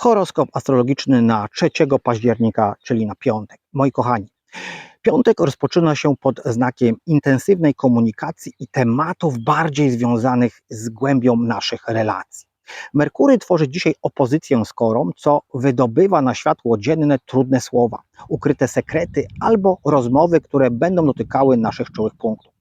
Horoskop astrologiczny na 3 października, czyli na piątek. Moi kochani, piątek rozpoczyna się pod znakiem intensywnej komunikacji i tematów bardziej związanych z głębią naszych relacji. Merkury tworzy dzisiaj opozycję z Korą, co wydobywa na światło dzienne trudne słowa, ukryte sekrety albo rozmowy, które będą dotykały naszych czułych punktów.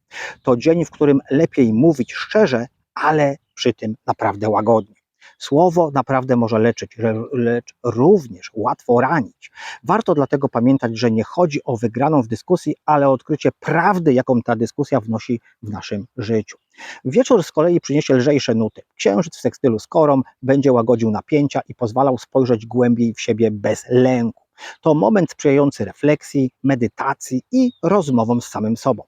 To dzień, w którym lepiej mówić szczerze, ale przy tym naprawdę łagodnie. Słowo naprawdę może leczyć, lecz również łatwo ranić. Warto dlatego pamiętać, że nie chodzi o wygraną w dyskusji, ale o odkrycie prawdy, jaką ta dyskusja wnosi w naszym życiu. Wieczór z kolei przyniesie lżejsze nuty. Księżyc w sekstylu z korą będzie łagodził napięcia i pozwalał spojrzeć głębiej w siebie bez lęku. To moment sprzyjający refleksji, medytacji i rozmowom z samym sobą.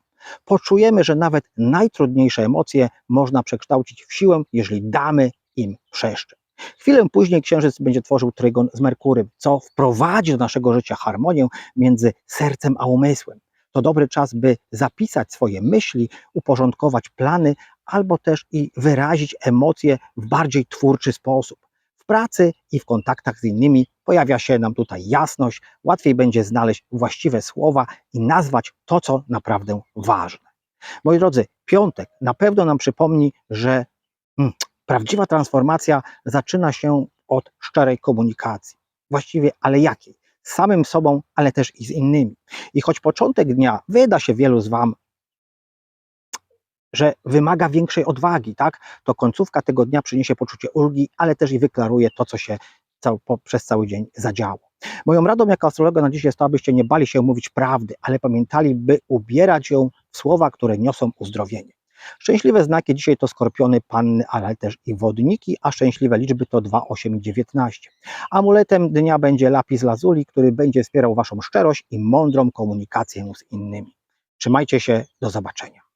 Poczujemy, że nawet najtrudniejsze emocje można przekształcić w siłę, jeżeli damy im przestrzeń. Chwilę później Księżyc będzie tworzył trygon z Merkurym, co wprowadzi do naszego życia harmonię między sercem a umysłem. To dobry czas, by zapisać swoje myśli, uporządkować plany, albo też i wyrazić emocje w bardziej twórczy sposób. W pracy i w kontaktach z innymi pojawia się nam tutaj jasność, łatwiej będzie znaleźć właściwe słowa i nazwać to, co naprawdę ważne. Moi drodzy, piątek na pewno nam przypomni, że mm, prawdziwa transformacja zaczyna się od szczerej komunikacji. Właściwie, ale jakiej? Z samym sobą, ale też i z innymi. I choć początek dnia wyda się wielu z Wam, że wymaga większej odwagi, tak, to końcówka tego dnia przyniesie poczucie ulgi, ale też i wyklaruje to, co się cał, po, przez cały dzień zadziało. Moją radą jako astrologa na dziś jest to, abyście nie bali się mówić prawdy, ale pamiętali, by ubierać ją w słowa, które niosą uzdrowienie. Szczęśliwe znaki dzisiaj to skorpiony, panny, ale też i wodniki, a szczęśliwe liczby to 2, 8 i 19. Amuletem dnia będzie lapis lazuli, który będzie wspierał Waszą szczerość i mądrą komunikację z innymi. Trzymajcie się, do zobaczenia.